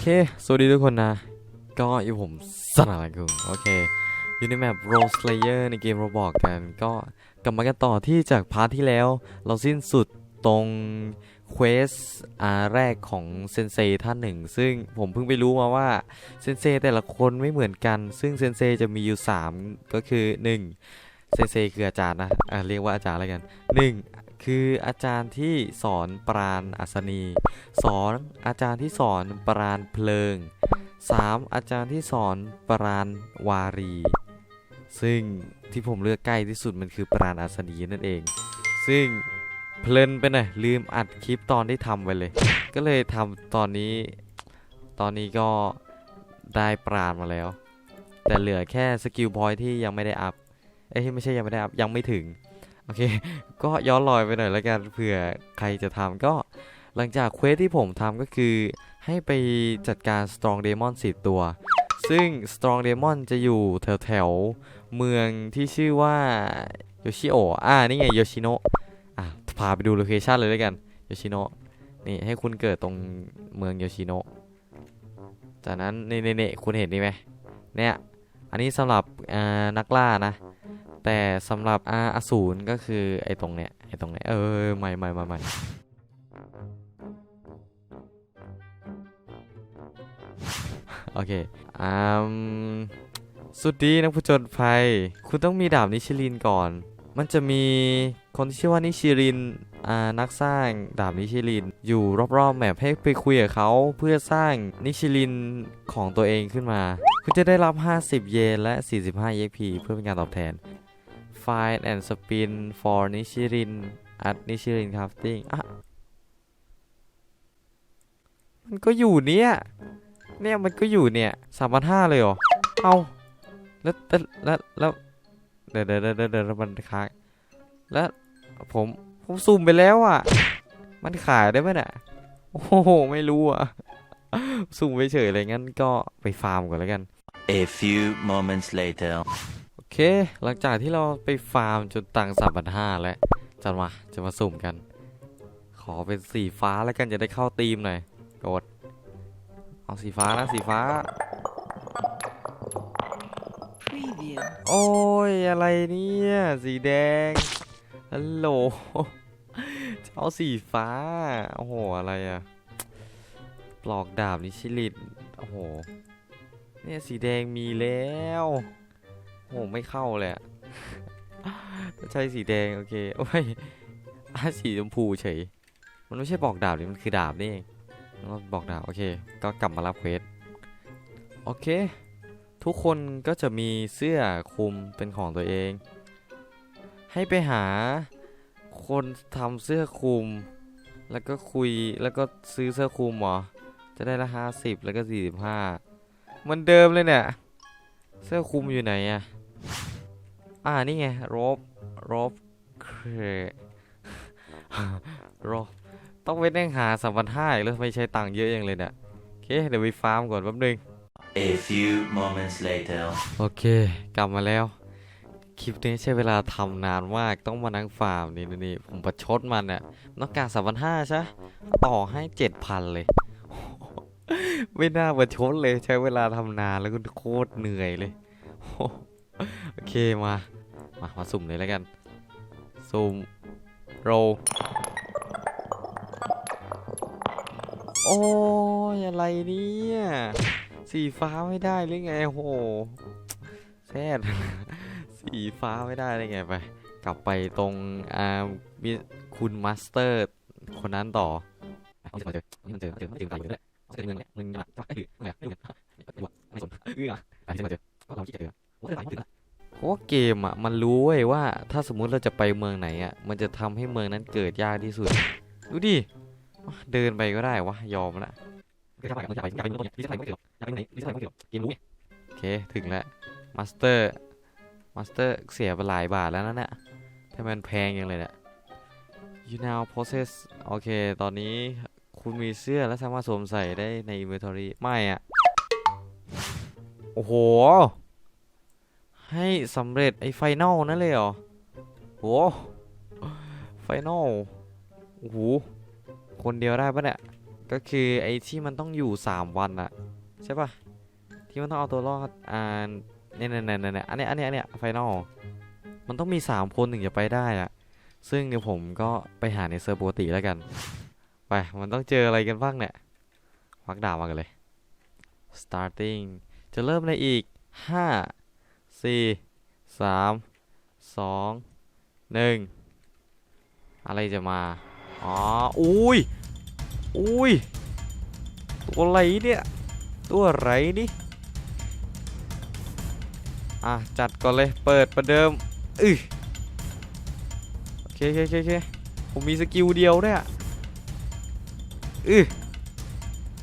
เค สวัสดีทุกคนนะ ก็อยู่ผมสนานกุงโอเค อยู่ในแมป Role Slayer ในเกม Roblox กัน ก็กลับมากันต่อที่จากพาร์ทที่แล้ว เราสิ้นสุดตรงเควสอาแรกของเซนเซท่านหนึ่ง ซึ่งผมเพิ่งไปรู้มาว่าเซนเซแต่ละคนไม่เหมือนกัน ซึ่งเซนเซจะมีอยู่ 3 ก็คือ 1. เซนเซคืออาจารย์นะ อะเรียกว่าอาจารย์แล้วกัน 1. คืออาจารย์ที่สอนปราณอัศนีสอนอาจารย์ที่สอนปราณเพลิง 3. อาจารย์ที่สอนปราณวารี ซึ่งที่ผมเลือกใกล้ที่สุดมันคือปราณอัศนีนั่นเอง ซึ่งเพลินไปหน่อยลืมอัดคลิปตอนที่ทำไปเลย ก็เลยทำตอนนี้ ตอนนี้ก็ได้ปราณมาแล้ว แต่เหลือแค่สกิลพอยที่ยังไม่ได้อัพ เอ้ยไม่ใช่ยังไม่ได้อัพ ยังไม่ถึง อเค ก็ย้อนรอยไปหน่อยแล้วกันเผื่อใครจะทำก็หลังจากเควสที่ผมทำก็คือ ให้ไปจัดการ Strong Demon 10ตัว ซึ่ง Strong Demon จะอยู่แถวแถวเมืองที่ชื่อว่าโยชิโออ่า นี่ไงโยชิโนะอะ พาไปดูโลเคชันเลยแล้วกันโยชิโนะนี่ให้คุณเกิดตรงเมืองโยชิโนะจากนั้นนี่นี่นี่คุณเห็นนี่ไหมเนี่ย อันนี้สำหรับนักล่านะ แต่สำหรับอาอสูรก็คือไอ้ตรงเนี้ยไอ้ตรงเนี้ยเออไม่ไม่ไม่ไม่โอเคอืมสุดดีนักผจญภัย คุณต้องมีดาบนิชิลินก่อน มันจะมีคนที่ชื่อว่านิชิลินอ่านักสร้างดาบนิชิลินอยู่รอบๆแมปให้ไปคุยกับเขาเพื่อสร้างนิชิลินของตัวเองขึ้นมา คุณจะได้รับ 50 เยนและ 45 EXP เพื่อเป็นการตอบแทน Find and spin for นิชิลิน at นิชิลิน crafting อะ มันก็อยู่เนี่ย เนี่ยมันก็อยู่เนี่ยสามพันห้าเลยเหรอ เอาแล้วแล้วแล้วเดี๋ยวเดี๋ยวเดี๋ยวเดี๋ยวเดี๋ยวมันค้างแล้วผมผมซูมไปแล้วอะ มันขายได้ไหมเนี่ยโอ้โห ไม่รู้อะซูมไปเฉยเลยงั้นก็ไปฟาร์มก่อนแล้วกัน A few moments later. โอเค หลังจากที่เราไปฟาร์มจนตังสามพันห้าแล้วจะมา จะมาสุ่มกัน ขอเป็นสีฟ้าแล้วกันจะได้เข้าธีมหน่อยกด เอาสีฟ้านะสีฟ้า Preview. โอ้ย อะไรเนี่ย สีแดง ฮัลโหล จะเอาสีฟ้า โอ้โห อะไรอะปลอกดาบนิชิลินโอ้โห เนี่ยสีแดงมีแล้ว โอ้โหไม่เข้าเลยใช้สีแดงโอเคโอ้ยอะสีชมพูเฉย มันไม่ใช่ปลอกดาบนี่มันคือดาบนี่เองแล้วบอกดาบโอเค ก็กลับมารับเควสโอเค ทุกคนก็จะมีเสื้อคลุมเป็นของตัวเอง ให้ไปหาคนทำเสื้อคลุม แล้วก็คุยแล้วก็ซื้อเสื้อคลุมเหรอ จะได้ละห้าสิบแล้วก็สี่สิบห้ามันเดิมเลยเนี่ย เสื้อคลุมอยู่ไหนอะ อ่า นี่ไงรบรบเครรบต้องไปนั่งหาสามพันห้าแล้วทำไมใช้ตังค์เยอะอย่างเลยเนี่ยโอเค เดี๋ยวไปฟาร์มก่อนแป๊บนึง A few moments later. โอเค กลับมาแล้ว คลิปนี้ใช้เวลาทำนานมากต้องมานั่งฟาร์มนี่นี่นี่ผมประชดมันเนี่ยมันต้องการสามพันห้าใช่ต่อให้เจ็ดพันเลย ไม่น่าประชดเลยใช้เวลาทำนานแล้วก็โคตรเหนื่อยเลย โอเคมา มา มาสุ่มเลยแล้วกัน สุ่มโรโอ้ยอะไรเนี่ย สีฟ้าไม่ได้หรือไงโหแซดสีฟ้าไม่ได้ได้ไงไป กลับไปตรงอ่ามีคุณมาสเตอร์ คนนั้นต่อเอาเจอเจอนี่มันเจอเจอเจอใครอยู่ด้วยเจอเมืองเลยมึงอะก็คือไม่ไม่ไม่สนเอื้อไปที่มาเจอก็เราขี้เจอโอ้ย เกมอะมันรู้เว้ยว่าถ้าสมมุติเราจะไปเมืองไหนอะมันจะทำให้เมืองนั้นเกิดยากที่สุด ดูดิเดินไปก็ได้วะยอมละอยากไปอยากไปอยากไปเมืองต้นเนี่ยลิซ่าไปก็เกี่ยวอยากไปไหนลิซ่าไปก็เกี่ยวเกมรู้ไงโอเคถึงแล้วมาสเตอร์มาสเตอร์เสียไปหลายบาทแล้วนั่นแหละทำไมมันแพงอย่างเลยเนี่ย you now possess โอเค ตอนนี้คุณมีเสื้อและสามารถสวมใส่ได้ใน inventory ไม่อะโอ้โห ให้สำเร็จไอ้ไฟนอลนั่นเลยเหรอโหไฟนอลโอ้โหคนเดียวได้ปะเนี่ย ก็คือไอ้ที่มันต้องอยู่ 3 วันอะใช่ปะที่มันต้องเอาตัวรอดอ่าเนี่ยเนี่ยเนี่ยเนี่ยอันเนี้ยอันเนี้ยอันเนี้ยไฟนอลมันต้องมี 3 คนถึงจะไปได้อะซึ่งเดี๋ยวผมก็ไปหาในเซิร์ฟปกติแล้วกัน ไป มันต้องเจออะไรกันบ้างเนี่ยวักดาบมากันเลย starting จะเริ่มในอีก 5 4 3 2 1อะไรจะมา อ๋อ อุ้ย อุ้ย ตัวอะไรเนี่ย ตัวอะไรนี่ อะ จัดก่อนเลย เปิดประเดิมอือโอเคโอเคโอเคผมมีสกิลเดียวด้วยอะอือ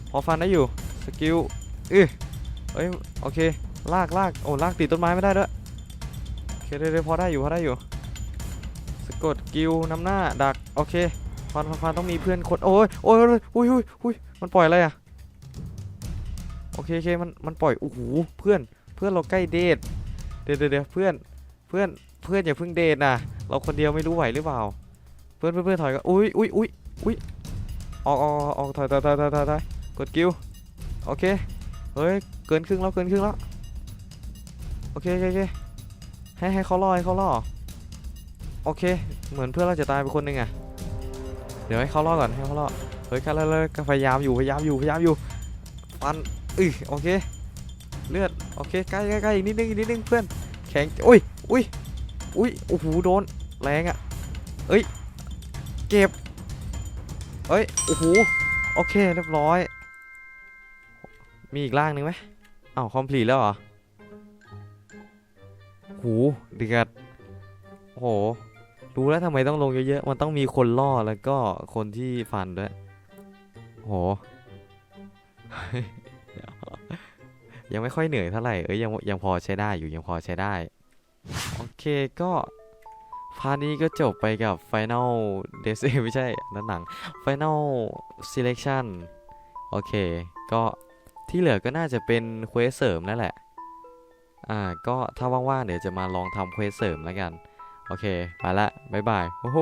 พอฟันได้อยู่ สกิลอือเอ้ย โอเค ลากลากโอ้ลากติดต้นไม้ไม่ได้ด้วยโอเคเดี๋ยวเดี๋ยวพอได้อยู่พอได้อยู่สะกดกิวน้ำหน้าดักโอเคฟันฟันฟันต้องมีเพื่อนคนโอ้ยโอ้ยโอ้ยโอ้ยโอ้ยมันปล่อยอะไรอะโอเคโอเคมันมันปล่อยโอ้โหเพื่อนเพื่อนเราใกล้เดทเดี๋ยวเดี๋ยวเดเพื่อนเพื่อนเพื่อนอย่าเพิ่งเดทนะเราคนเดียวไม่รู้ไหวหรือเปล่า เพื่อนเพื่อนเพื่อนถอยก็อุ้ยอุ้ยอุ้ยอุ้ยออกออกออกถอยถอยถอยถอยถอยกดกิวโอเคเฮ้ยเกินครึ่งแล้วเกินครึ่งแล้ว อเคโอเคโอเคให้ให้เขาล่อให้เขาล่อโอเค เหมือนเพื่อนเราจะตายไปคนหนึ่งอะเดี๋ยวให้เขาล่อก่อนให้เขาล่อเฮ้ยกันเลยเลยพยายามอยู่พยายามอยู่พยายามอยู่ฟันอือโอเคเลือดโอเคใกล้ใกล้ใกล้อีกนิดนึงอีกนิดนึงเพื่อนแข็งอุ้ยอุ้ยอุ้ยโอ้โหโดนแรงอะเอ้ยเก็บเอ้ยโอ้โหโอเคเรียบร้อย มีอีกล่างหนึ่งไหมอ้าวคอมพลีแล้วเหรอ หเดือดโอ้โหรู้แล้วทำไมต้องลงเยอะๆ มันต้องมีคนล่อแล้วก็คนที่ฟันด้วยโห ยังไม่ค่อยเหนื่อยเท่าไหร่ เอ้ยยังยังพอใช้ได้อยู่ยังพอใช้ได้ โอเคก็พาร์ทนี้ก็จบไปกับ Final d e s ไม่ใช่นนั่นหนัง Final Selection โอเค ก็ที่เหลือก็น่าจะเป็นเควสเสริมนั่นแหละ อ่าก็ถ้าว่างๆเดี๋ยวจะมาลองทำเควสเสริมแล้วกัน โอเค ไปละบ๊ายบายโอ้โห